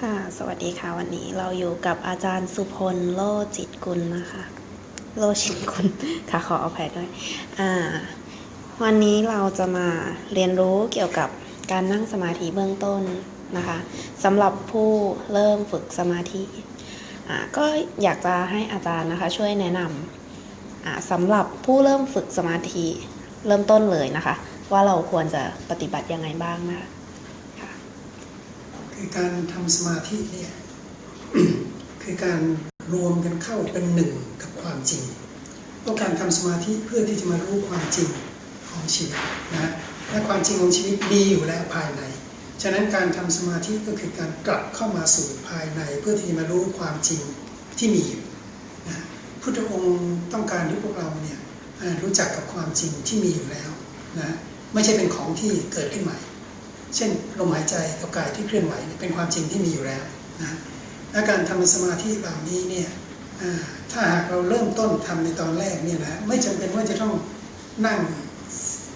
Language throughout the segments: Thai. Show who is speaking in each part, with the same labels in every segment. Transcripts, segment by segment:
Speaker 1: ค่ะ สวัสดีค่ะ วันนี้เราอยู่กับอาจารย์สุพลโลจิตกุลนะคะ โลจิตกุลค่ะขออภัยด้วย อ่า วันนี้เราจะมาเรียนรู้เกี่ยวกับการนั่งสมาธิเบื้องต้นนะคะสำหรับผู้เริ่มฝึกสมาธิ อ่า ก็อยากจะให้อาจารย์นะคะ ช่วยแนะนำอ่าสำหรับผู้เริ่มฝึกสมาธิเริ่มต้นเลยนะคะ ว่าเราควรจะปฏิบัติยังไงบ้างนะคะ คื
Speaker 2: อการทำสมาธิเนี่ยคือการรวมกันเข้าเป็นหนึ่งกับความจริงเพราะการทำสมาธิเพื่อที่จะมารู้ความจริงของชีวิตนะและความจริงของชีวิตมีอยู่แล้วภายใน ฉะนั้นการทำสมาธิก็คือการกลับเข้ามาสู่ภายใน เพื่อที่จะมารู้ความจริงที่มีอยู่นะพุทธองค์ต้องการให้พวกเราเนี่ยรู้จักกับความจริงที่มีอยู่แล้วนะไม่ใช่เป็นของที่เกิดขึ้นใหม่ เช่นลมหายใจกับกายที่เคลื่อนไหวเป็นความจริงที่มีอยู่แล้วนะและการทำสมาธิเหล่านี้เนี่ยถ้าหากเราเริ่มต้นทำในตอนแรกเนี่ยนะไม่จำเป็นว่าจะต้องนั่ง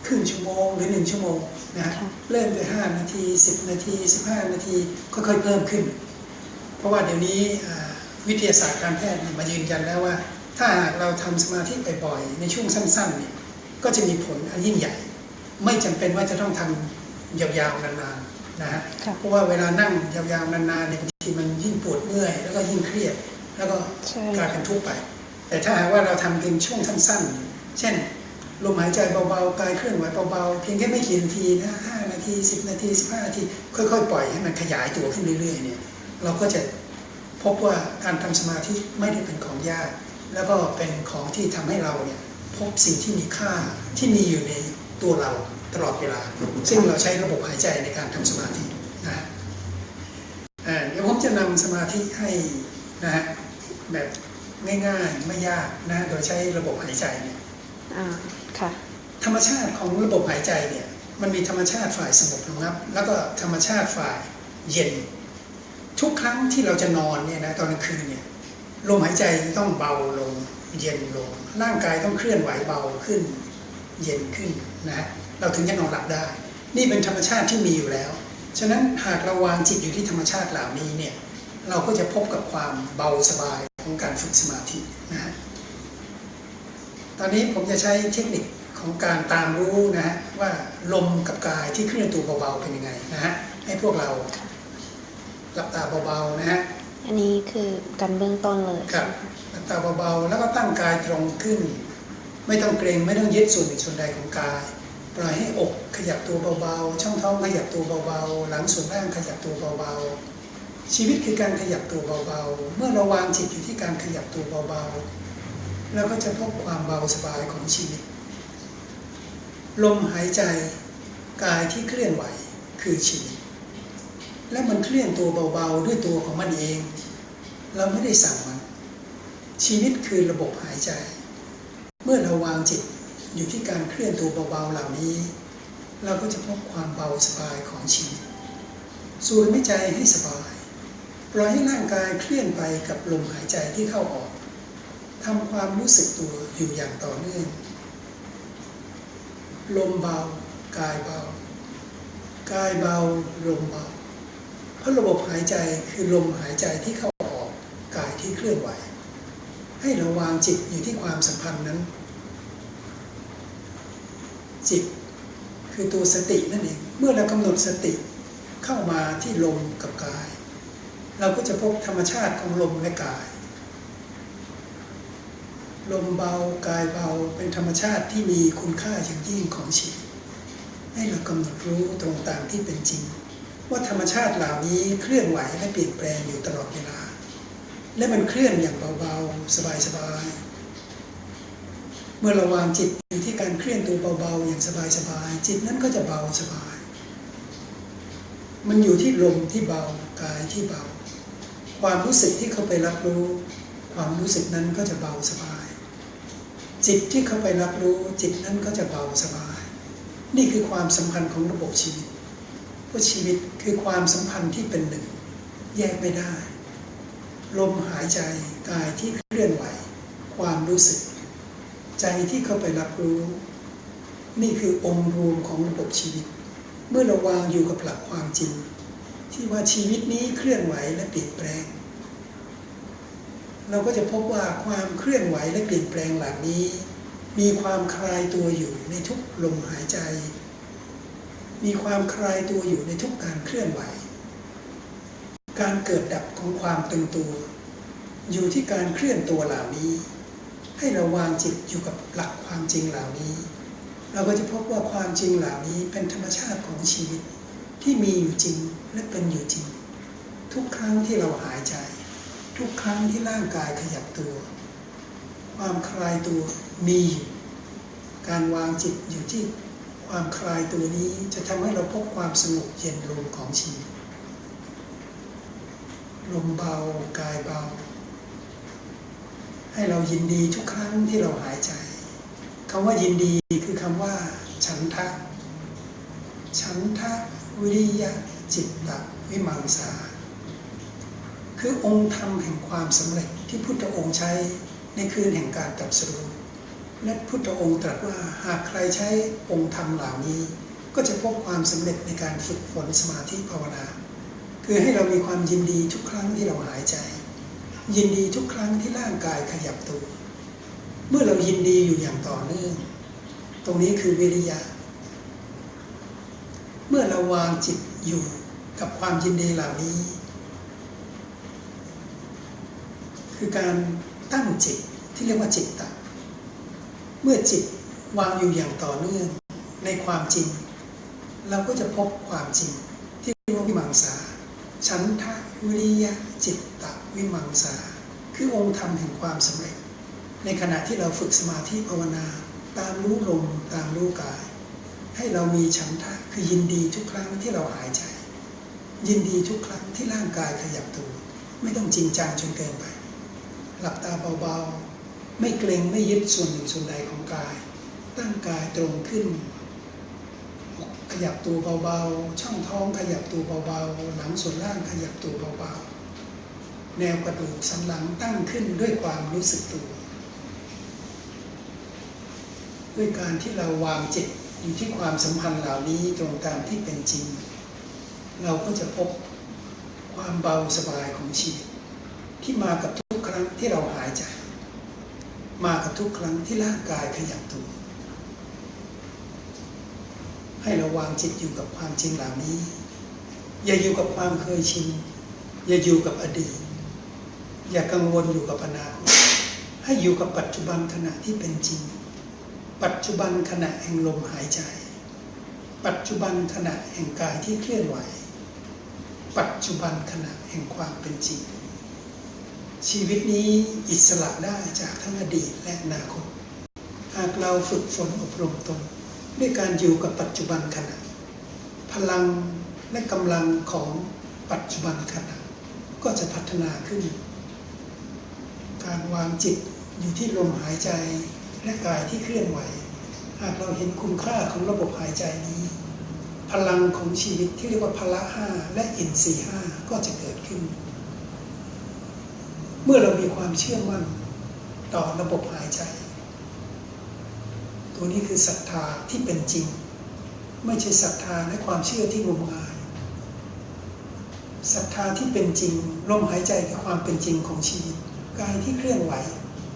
Speaker 2: ครึ่งชั่วโมงหรือหนึ่งชั่วโมงนะเริ่มด้วยห้านาทีสิบนาทีสิบห้านาทีค่อยๆเพิ่มขึ้น เพราะว่าเดี๋ยวนี้วิทยาศาสตร์การแพทย์มายืนยันแล้วว่า ถ้าหากเราทำสมาธิบ่อยๆในช่วงสั้นๆเนี่ยก็จะมีผลอันยิ่งใหญ่ ไม่จำเป็นว่าจะต้องทำ ยาวๆนานๆนะฮะ
Speaker 1: ค่ะ
Speaker 2: เพราะว่าเวลานั่งยาวๆนานๆเนี่ยบางทีมันยิ่งปวดเมื่อยแล้วก็ยิ่งเครียด แล้วก็
Speaker 1: ใช่
Speaker 2: กลายเป็นทุกข์ไป แต่ถ้าหากว่าเราทำเป็นช่วงสั้นๆ เช่นลมหายใจเบาๆกายเคลื่อนไหวเบาๆเพียงแค่ไม่กี่นาทีนะห้านาทีสิบนาทีสิบห้านาที ค่อยๆ ปล่อยให้มันขยายตัวขึ้นเรื่อยๆเนี่ยเราก็จะพบว่าการทำสมาธิไม่ได้เป็นของยาก แล้วก็เป็นของที่ทำให้เราเนี่ยพบสิ่งที่มีค่าที่มีอยู่ในตัวเรา ตลอดเวลา ซึ่งเราใช้ระบบหายใจในการทำสมาธินะอ่าเดี๋ยวผมจะนำสมาธิให้นะฮะแบบง่ายๆไม่ยากนะโดยใช้ระบบหายใจเนี่ย
Speaker 1: อ่าค่ะ
Speaker 2: ธรรมชาติของระบบหายใจเนี่ยมันมีธรรมชาติฝ่ายสงบระงับ แล้วก็ธรรมชาติฝ่ายเย็น ทุกครั้งที่เราจะนอนเนี่ยนะตอนกลางคืนเนี่ยลมหายใจต้องเบาลงเย็นลง ร่างกายต้องเคลื่อนไหวเบาขึ้น เย็นขึ้นนะฮะ เราถึงจะนอนหลับได้ นี่เป็นธรรมชาติที่มีอยู่แล้ว ฉะนั้นหากเราวางจิตอยู่ที่ธรรมชาติเหล่านี้เนี่ยเราก็จะพบกับความเบาสบายของการฝึกสมาธินะฮะตอนนี้ผมจะใช้เทคนิคของการตามรู้นะฮะว่าลมกับกายที่เคลื่อนตัวเบาๆเป็นยังไงนะฮะให้พวกเราหลับตาเบาๆนะฮะ
Speaker 1: อันนี้คือการเบื้องต้นเลย
Speaker 2: ครับหลับตาเบาๆแล้วก็ตั้งกายตรงขึ้น ไม่ต้องเกรงไม่ต้องยึดส่วนหนึ่งส่วนใดของกาย ปล่อยให้อกขยับตัวเบาๆ ช่องท้องขยับตัวเบาๆ หลังส่วนล่างขยับตัวเบาๆ ชีวิตคือการขยับตัวเบาๆ เมื่อเราวางจิตอยู่ที่การขยับตัวเบาๆแล้วก็จะพบความเบาสบายของชีวิต ลมหายใจกายที่เคลื่อนไหวคือชีวิต และมันเคลื่อนตัวเบาๆ ด้วยตัวของมันเอง เราไม่ได้สั่งมัน ชีวิตคือระบบหายใจ เมื่อเราวางจิต อยู่ที่การเคลื่อนตัวเบาๆเหล่านี้ เราก็จะพบความเบาสบายของชีวิตสูดหายใจให้สบายปล่อยให้ร่างกายเคลื่อนไปกับลมหายใจที่เข้าออกทำความรู้สึกตัวอยู่อย่างต่อเนื่อง ลมเบา กายเบา กายเบา ลมเบา เพราะระบบหายใจคือลมหายใจที่เข้าออก กายที่เคลื่อนไหว ให้เราวางจิตอยู่ที่ความสัมพันธ์นั้น จิต คือตัวสตินั่นเองเมื่อเรากำหนดสติเข้ามาที่ลมกับกาย เราก็จะพบธรรมชาติของลมและกาย ลมเบากายเบาเป็นธรรมชาติที่มีคุณค่าอย่างยิ่งของชีวิตให้เรากำหนดรู้ตรงตามที่เป็นจริง ว่าธรรมชาติเหล่านี้เคลื่อนไหวและเปลี่ยนแปลงอยู่ตลอดเวลา และมันเคลื่อนอย่างเบาๆ สบายๆ มื่อเราวางจิตอยู่ที่การเคลื่อนตัวเบาๆ อย่างสบายๆจิตนั้นก็จะเบาสบาย มันอยู่ที่ลมที่เบากายที่เบา ความรู้สึกที่เข้าไปรับรู้ ความรู้สึกนั้นก็จะเบาสบาย จิตที่เข้าไปรับรู้ จิตนั้นก็จะเบาสบาย นี่คือความสัมพันธ์ของระบบชีวิตเพราะชีวิตคือความสัมพันธ์ที่เป็นหนึ่ง แยกไม่ได้ ลมหายใจกายที่เคลื่อนไหว ความรู้สึก ใจที่เข้าไปรับรู้ นี่คือองค์รวมของระบบชีวิต เมื่อเราวางอยู่กับหลักความจริง ที่ว่าชีวิตนี้เคลื่อนไหวและเปลี่ยนแปลง เราก็จะพบว่าความเคลื่อนไหวและเปลี่ยนแปลงเหล่านี้ มีความคลายตัวอยู่ในทุกลมหายใจ มีความคลายตัวอยู่ในทุกการเคลื่อนไหว การเกิดดับของความตึงตัว อยู่ที่การเคลื่อนตัวเหล่านี้ ให้เราวางจิตอยู่กับหลักความจริงเหล่านี้ เราก็จะพบว่าความจริงเหล่านี้เป็นธรรมชาติของชีวิตที่มีอยู่จริงและเป็นอยู่จริง ทุกครั้งที่เราหายใจ ทุกครั้งที่ร่างกายขยับตัว ความคลายตัวมีอยู่การวางจิตอยู่ที่ความคลายตัวนี้จะทำให้เราพบความสงบเย็นลมของชีวิตลมเบากายเบา ให้เรายินดีทุกครั้งที่เราหายใจคำว่ายินดีคือคำว่า ฉันทะ ฉันทะวิริยะจิตตวิมังสา คือองค์ธรรมแห่งความสำเร็จที่พุทธองค์ใช้ในคืนแห่งการตรัสรู้และพุทธองค์ตรัสว่าหากใครใช้องค์ธรรมเหล่านี้ ก็จะพบความสำเร็จในการฝึกฝนสมาธิภาวนา คือให้เรามีความยินดีทุกครั้งที่เราหายใจ ยินดีทุกครั้งที่ร่างกายขยับตัว เมื่อเรายินดีอยู่อย่างต่อเนื่อง ตรงนี้คือวิริยะ เมื่อเราวางจิตอยู่กับความยินดีเหล่านี้ คือการตั้งจิตที่เรียกว่าจิตตะเมื่อจิตวางอยู่อย่างต่อเนื่องในความจริง เราก็จะพบความจริงที่เรียกว่าวิมังสา ฉันทะวิริยะจิตตะ วิมังสา คือองค์ธรรมแห่งความสำเร็จ ในขณะที่เราฝึกสมาธิภาวนา ตามรู้ลมตามรู้กาย ให้เรามีฉันทะคือยินดีทุกครั้งที่เราหายใจ ยินดีทุกครั้งที่ร่างกายขยับตัว ไม่ต้องจริงจังจนเกินไป หลับตาเบาๆ ไม่เกรงไม่ยึดส่วนหนึ่งส่วนใดของกาย ตั้งกายตรงขึ้นขยับตัวเบาๆ ช่องท้องขยับตัวเบาๆ หลังส่วนล่างขยับตัวเบาๆ แนวกระดูกสันหลังตั้งขึ้นด้วยความรู้สึกตัว ด้วยการที่เราวางจิตอยู่ที่ความสัมพันธ์เหล่านี้ตรงตามที่เป็นจริง เราก็จะพบความเบาสบายของชีวิต ที่มากับทุกครั้งที่เราหายใจ มากับทุกครั้งที่ร่างกายขยับตัวให้เราวางจิตอยู่กับความจริงเหล่านี้ อย่าอยู่กับความเคยชินอย่าอยู่กับอดีต อย่ากังวลอยู่กับอนาคตให้อยู่กับปัจจุบันขณะที่เป็นจริง ปัจจุบันขณะแห่งลมหายใจ ปัจจุบันขณะแห่งกายที่เคลื่อนไหว ปัจจุบันขณะแห่งความเป็นจริง ชีวิตนี้อิสระได้จากทั้งอดีตและอนาคต หากเราฝึกฝนอบรมตนด้วยการอยู่กับปัจจุบันขณะ พลังและกำลังของปัจจุบันขณะก็จะพัฒนาขึ้น การวางจิตอยู่ที่ลมหายใจและกายที่เคลื่อนไหว หากเราเห็นคุณค่าของระบบหายใจนี้ พลังของชีวิตที่เรียกว่าพละห้าและอินทรีห้าก็จะเกิดขึ้น เมื่อเรามีความเชื่อมั่นต่อระบบหายใจ ตัวนี้คือศรัทธาที่เป็นจริง ไม่ใช่ศรัทธาและความเชื่อที่งมงายศรัทธาที่เป็นจริงลมหายใจคือความเป็นจริงของชีวิต กายที่เคลื่อนไหว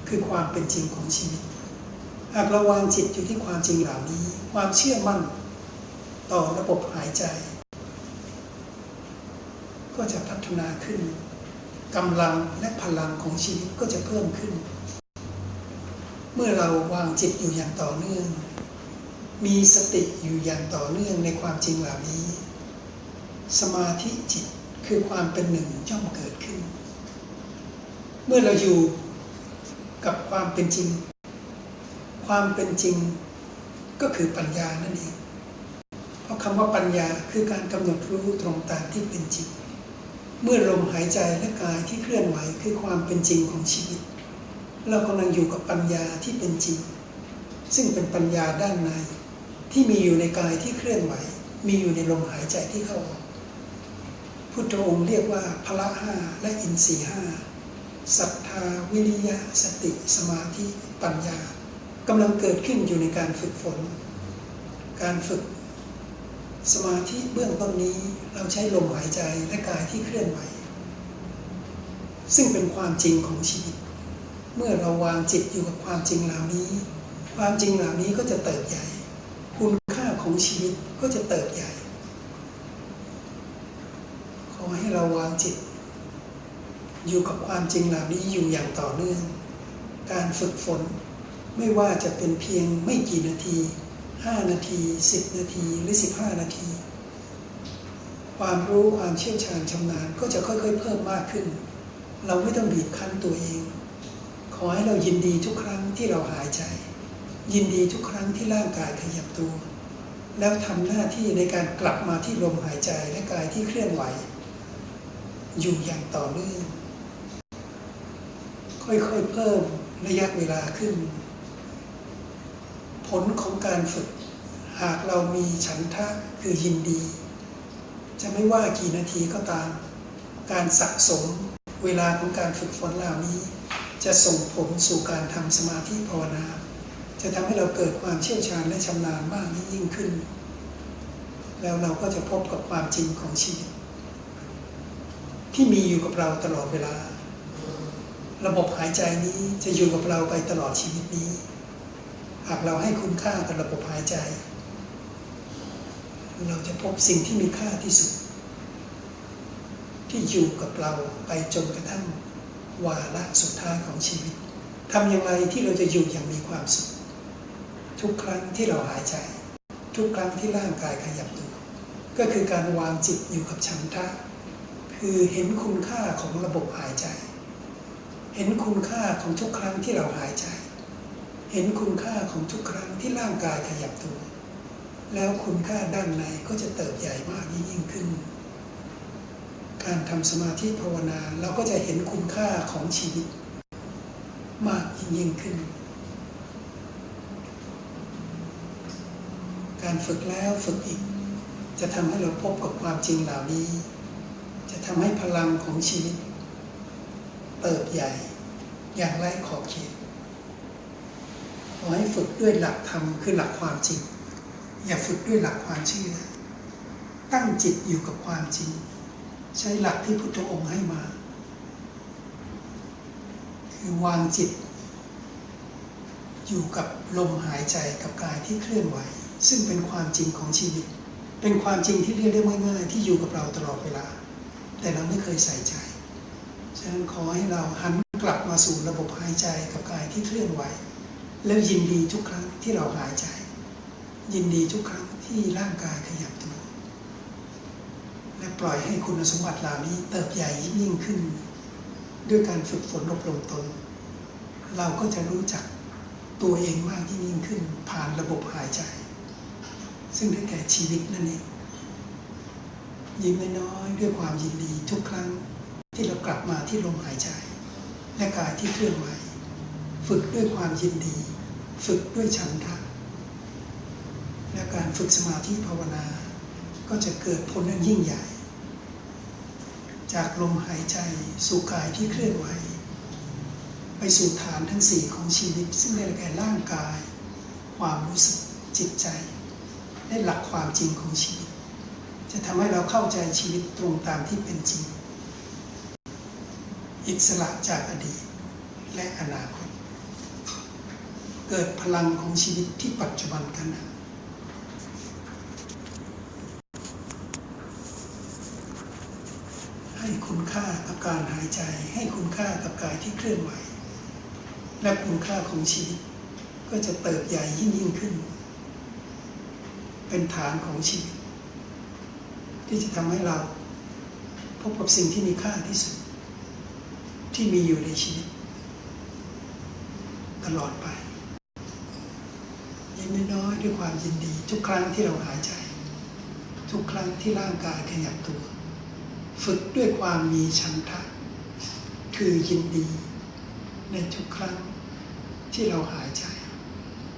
Speaker 2: คือความเป็นจริงของชีวิต หากเราวางจิตอยู่ที่ความจริงเหล่านี้ ความเชื่อมั่นต่อระบบหายใจ ก็จะพัฒนาขึ้นกำลังและพลังของชีวิตก็จะเพิ่มขึ้น เมื่อเราวางจิตอยู่อย่างต่อเนื่อง มีสติอยู่อย่างต่อเนื่องในความจริงเหล่านี้ สมาธิจิตคือความเป็นหนึ่งย่อมเกิดขึ้น เมื่อเราอยู่กับความเป็นจริง ความเป็นจริงก็คือปัญญานั่นเอง เพราะคำว่าปัญญาคือการกำหนดรู้ตรงตามที่เป็นจริง เมื่อลมหายใจและกายที่เคลื่อนไหวคือความเป็นจริงของชีวิต เรากำลังอยู่กับปัญญาที่เป็นจริง ซึ่งเป็นปัญญาด้านในที่มีอยู่ในกายที่เคลื่อนไหว มีอยู่ในลมหายใจที่เข้าออกพุทธองค์เรียกว่าพละห้าและอินทรีห้า ศรัทธาวิริยะสติสมาธิปัญญากำลังเกิดขึ้นอยู่ในการฝึกฝน การฝึกสมาธิเบื้องต้นนี้เราใช้ลมหายใจและกายที่เคลื่อนไหว ซึ่งเป็นความจริงของชีวิต เมื่อเราวางจิตอยู่กับความจริงเหล่านี้ ความจริงเหล่านี้ก็จะเติบใหญ่ คุณค่าของชีวิตก็จะเติบใหญ่ ขอให้เราวางจิต อยู่กับความจริงเหล่านี้อยู่อย่างต่อเนื่อง การฝึกฝน ไม่ว่าจะเป็นเพียงไม่กี่นาที 5 นาที 10 นาทีหรือ 15 นาที ความรู้ความเชี่ยวชาญชำนาญก็จะค่อยๆ เพิ่มมากขึ้น เราไม่ต้องบีบคั้นตัวเอง ขอให้เรายินดีทุกครั้งที่เราหายใจ ยินดีทุกครั้งที่ร่างกายขยับตัว แล้วทำหน้าที่ในการกลับมาที่ลมหายใจและกายที่เคลื่อนไหว อยู่อย่างต่อเนื่อง ค่อยๆเพิ่มระยะเวลาขึ้น ผลของการฝึก หากเรามีฉันทะคือยินดี จะไม่ว่ากี่นาทีก็ตาม การสะสมเวลาของการฝึกฝนเหล่านี้ จะส่งผลสู่การทำสมาธิภาวนา จะทำให้เราเกิดความเชี่ยวชาญและชำนาญมากยิ่งขึ้น แล้วเราก็จะพบกับความจริงของชีวิต ที่มีอยู่กับเราตลอดเวลา ระบบหายใจนี้จะอยู่กับเราไปตลอดชีวิตนี้ หากเราให้คุณค่ากับระบบหายใจ เราจะพบสิ่งที่มีค่าที่สุด ที่อยู่กับเราไปจนกระทั่งวาระสุดท้ายของชีวิตทำอย่างไรที่เราจะอยู่อย่างมีความสุข ทุกครั้งที่เราหายใจ ทุกครั้งที่ร่างกายขยับตัวก็คือการวางจิตอยู่กับฉันทะคือเห็นคุณค่าของระบบหายใจ เห็นคุณค่าของทุกครั้งที่เราหายใจ เห็นคุณค่าของทุกครั้งที่ร่างกายขยับตัว แล้วคุณค่าด้านในก็จะเติบใหญ่มากยิ่งขึ้น การทำสมาธิภาวนาเราก็จะเห็นคุณค่าของชีวิต มากยิ่งยิ่งขึ้น การฝึกแล้วฝึกอีก จะทำให้เราพบกับความจริงเหล่านี้ จะทำให้พลังของชีวิตเติบใหญ่ อย่างไร้ขอบเขตขอให้ฝึกด้วยหลักธรรมคือหลักความจริง อย่าฝึกด้วยหลักความเชื่อ ตั้งจิตอยู่กับความจริง ใช้หลักที่พุทธองค์ให้มา คือวางจิต อยู่กับลมหายใจกับกายที่เคลื่อนไหว ซึ่งเป็นความจริงของชีวิต เป็นความจริงที่เรียกได้ง่ายๆที่อยู่กับเราตลอดเวลา แต่เราไม่เคยใส่ใจฉะนั้นขอให้เราหัน กลับมาสู่ระบบหายใจกับกายที่เคลื่อนไหว แล้วยินดีทุกครั้งที่เราหายใจ ยินดีทุกครั้งที่ร่างกายขยับตัว และปล่อยให้คุณสมบัติเหล่านี้เติบใหญ่ยิ่งขึ้น ด้วยการฝึกฝนอบรมตน เราก็จะรู้จักตัวเองมากยิ่งขึ้นผ่านระบบหายใจ ซึ่งได้แก่ชีวิตนั่นเองยิ้มน้อยด้วยความยินดีทุกครั้งที่เรากลับมาที่ลมหายใจ และกายที่เคลื่อนไหว ฝึกด้วยความยินดี ฝึกด้วยฉันทะและการฝึกสมาธิภาวนา ก็จะเกิดผลอันยิ่งใหญ่ จากลมหายใจสู่กายที่เคลื่อนไหว ไปสู่ฐานทั้งสี่ของชีวิต ซึ่งได้แก่ร่างกาย ความรู้สึกจิตใจ และหลักความจริงของชีวิต จะทำให้เราเข้าใจชีวิตตรงตามที่เป็นจริง อิสระจากอดีตและอนาคต เกิดพลังของชีวิตที่ปัจจุบันขณะให้คุณค่ากับการหายใจ ให้คุณค่ากับกายที่เคลื่อนไหว และคุณค่าของชีวิต ก็จะเติบใหญ่ยิ่งยิ่งขึ้น เป็นฐานของชีวิต ที่จะทำให้เราพบกับสิ่งที่มีค่าที่สุด ที่มีอยู่ในชีวิต ตลอดไปยิ้มน้อยด้วยความยินดี ทุกครั้งที่เราหายใจ ทุกครั้งที่ร่างกายขยับตัว ฝึกด้วยความมีฉันทะคือยินดี ในทุกครั้งที่เราหายใจ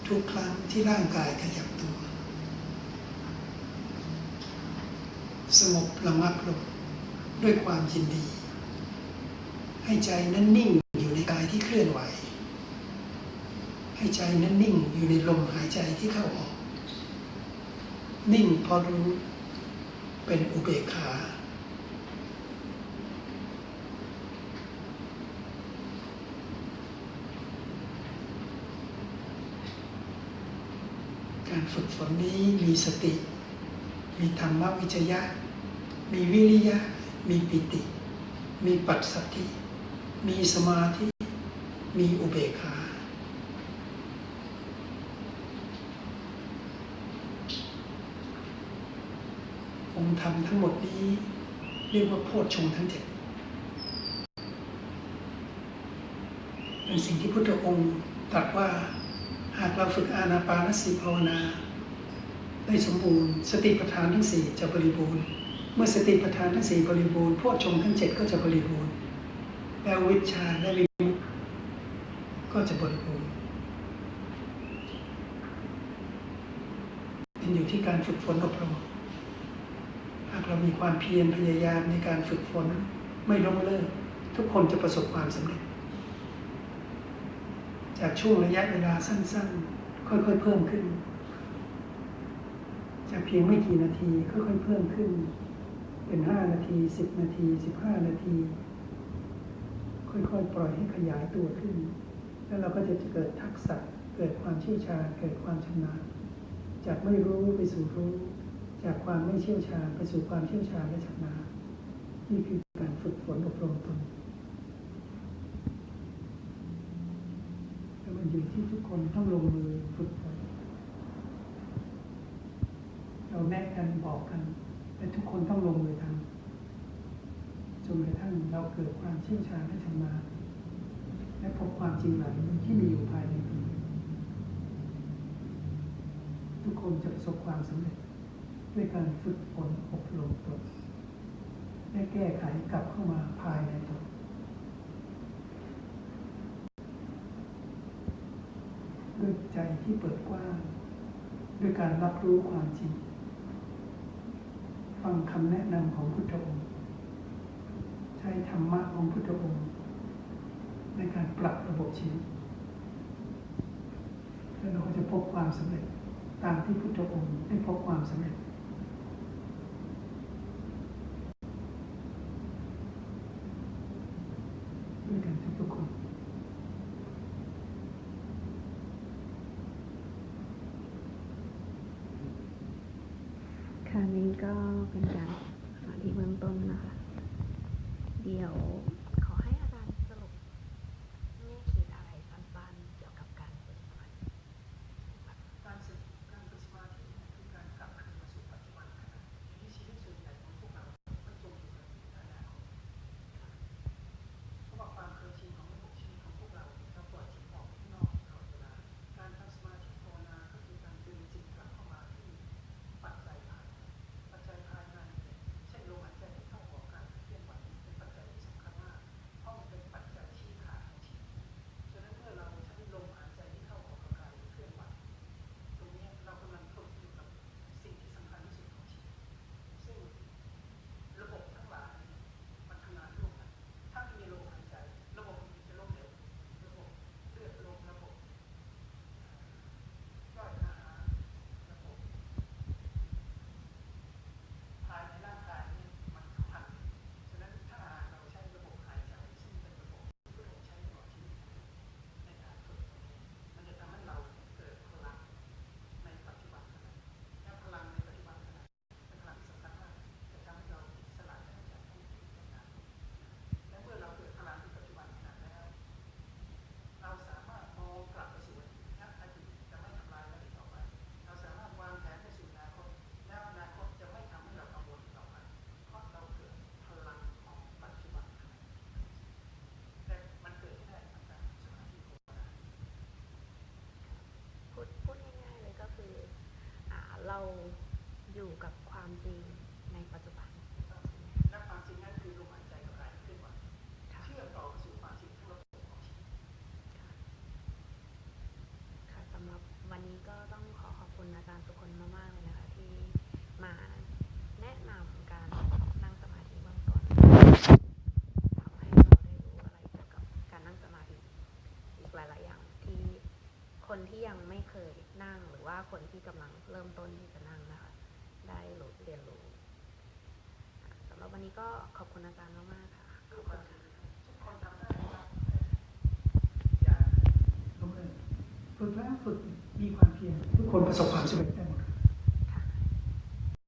Speaker 2: ทุกครั้งที่ร่างกายขยับตัว สงบระงับลงด้วยความยินดี ให้ใจนั้นนิ่งอยู่ในกายที่เคลื่อนไหว ให้ใจนั้นนิ่งอยู่ในลมหายใจที่เข้าออก นิ่งพอรู้เป็นอุเบกขา การฝึกฝนนี้มีสติ มีธรรมวิจยะ มีวิริยะ มีปิติ มีปัสสัทธิ มีสมาธิ มีอุเบกขาองค์ธรรมทั้งหมดนี้ เรียกว่าโพชฌงทั้งเจ็ดเป็นสิ่งที่พุทธองค์ตรัสว่าหากเราฝึกอานาปานสติภาวนา ได้สมบูรณ์ สติปัฏฐานทั้งสี่จะบริบูรณ์ เมื่อสติปัฏฐานทั้งสี่บริบูรณ์โพชฌงทั้งเจ็ดก็จะบริบูรณ์ แล้ววิชาและวิมุตก็จะบริบูรณ์มันอยู่ที่การฝึกฝนอบรมหากเรามีความเพียรพยายามในการฝึกฝนไม่ล้มเลิก ทุกคนจะประสบความสำเร็จ จากช่วงระยะเวลาสั้นๆ ค่อยๆเพิ่มขึ้น จากเพียงไม่กี่นาทีค่อยๆเพิ่มขึ้น เป็นห้านาทีสิบนาทีสิบห้านาที ค่อยๆ ปล่อยให้ขยายตัวขึ้น แล้วเราก็จะเกิดทักษะเกิดความเชี่ยวชาญเกิดความชำนาญจากไม่รู้ไปสู่รู้ จากความไม่เชี่ยวชาญไปสู่ความเชี่ยวชาญและชำนาญนี่คือการฝึกฝนอบรมตนแต่มันอยู่ที่ทุกคนต้องลงมือฝึกฝนเราแนะกันบอกกันแต่ทุกคนต้องลงมือทำ นกระทั่งเราเกิดความเชี่ยวชาญและชำนาญและพบความจริงเหล่านี้ที่มีอยู่ภายในตนทุกคนจะประสบความสำเร็จ ด้วยการฝึกฝนอบรมตนและแก้ไขกลับเข้ามาภายในตนด้วยใจที่เปิดกว้าง ด้วยการรับรู้ความจริง ฟังคำแนะนำของพุทธองค์ ช้ธรรมะของพุทธองค์ในการปรับระบบชีวิตแล้วเราก็จะพบความสำเร็จตามที่พุทธองค์ได้พบความสำเร็จ ด้วยกันทุกๆคน
Speaker 1: ค่ะนี่ก็เป็นการสาธิตเบื้องต้นนะคะ เดี๋ยว จารย์
Speaker 2: ทุกคนมาก
Speaker 1: ๆเลยนะ
Speaker 2: คะที่
Speaker 1: มาแนะนำการนั่งสมาธิเบื้องต้นทำให้เราได้รู้อะไรเกี่ยวกับการนั่งสมาธิอีกหลาย ๆ อย่างที่คนที่ยังไม่เคยนั่งหรือว่าคนที่กำลังเริ่มต้นที่จะนั่งนะคะ ได้รู้เรียนรู้สำหรับวันนี้ก็ขอบคุณอาจารย์มากๆค่ะขอบคุณค่ะ
Speaker 2: ฝึกแล้วฝึก คนประสบความสำเร็จ